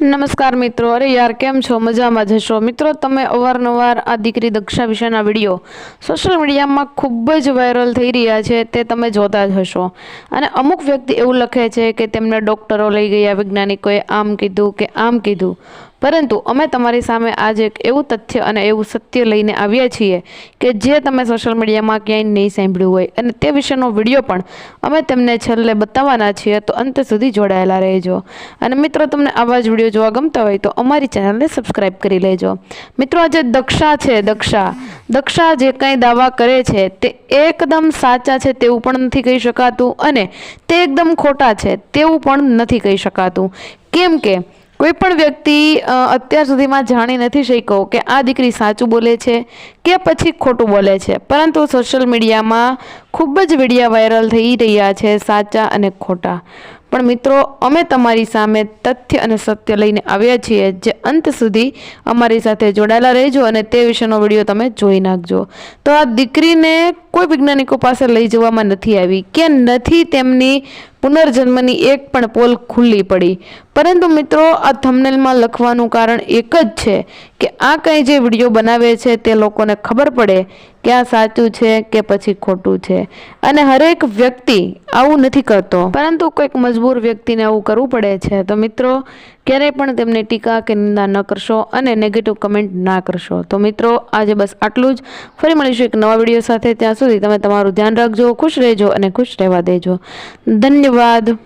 નમસ્કાર મિત્રો. અરે યાર, કેમ છો? મજામાં જશો મિત્રો, તમે અવારનવાર આ દીકરી દક્ષા વિશેના વીડિયો સોશિયલ મીડિયામાં ખૂબ જ વાયરલ થઈ રહ્યા છે તે તમે જોતા જ હશો. અને અમુક વ્યક્તિ એવું લખે છે કે તેમને ડૉક્ટરો લઈ ગયા, વૈજ્ઞાનિકોએ આમ કીધું કે આમ કીધું. પરંતુ અમે તમારી સામે આજે એક એવું તથ્ય અને એવું સત્ય લઈને આવ્યા છીએ કે જે તમે સોશિયલ મીડિયામાં ક્યાંય નહીં સાંભળ્યું હોય. અને તે વિશેનો વીડિયો પણ અમે તમને છેલ્લે બતાવવાના છીએ, તો અંત સુધી જોડાયેલા રહેજો. અને મિત્રો, તમને આવા જ વીડિયો જોવા ગમતા હોય તો અમારી ચેનલને સબસ્ક્રાઈબ કરી લેજો. મિત્રો, આજે દક્ષા છે, દક્ષા. દક્ષા જે કંઈ દાવા કરે છે, તે એકદમ સાચા છે તેવું પણ નથી કહી શકાતું અને તે એકદમ ખોટા છે તેવું પણ નથી કહી શકાતું. કેમ કે કોઈ પણ વ્યક્તિ અત્યાર સુધીમાં જાણી નથી શક્યો કે આ દીકરી સાચું બોલે છે કે પછી ખોટું બોલે છે. પરંતુ સોશિયલ મીડિયામાં ખૂબ જ વિડીયા વાયરલ થઈ રહ્યા છે, સાચા અને ખોટા. પણ મિત્રો, અમે તમારી સામે તથ્ય અને સત્ય લઈને આવ્યા છીએ, જે અંત સુધી અમારી સાથે જોડાયેલા રહેજો અને તે વિશેનો વીડિયો તમે જોઈ નાખજો. તો આ દીકરીને કોઈ વૈજ્ઞાનિકો પાસે લઈ જવામાં નથી આવી. કે નથી તેમની પુનર્જન્મની એક પણ પોલ ખુલ્લી પડી. પરંતુ મિત્રો, આ થમનેલમાં લખવાનું કારણ એક જ છે કે આ કંઈ જે વીડિયો બનાવે છે તે લોકોને ખબર પડે કે આ સાચું છે કે પછી ખોટું છે? અને હરેક વ્યક્તિ આવું નથી કરતો. પરંતુ કોઈક મજબૂર વ્યક્તિને આવું કરવું પડે છે. તો મિત્રો, ક્યારેય પણ તેમને ટીકા કે નિંદા ન કરશો અને નેગેટિવ કમેન્ટ ના કરશો. તો મિત્રો, આજે બસ આટલું જ. ફરી મળીશું એક નવા વીડિયો સાથે. ત્યાં સુધી તમે તમારું ધ્યાન રાખજો, ખુશ રહેજો અને ખુશ રહેવા દેજો. ધન્યવાદ.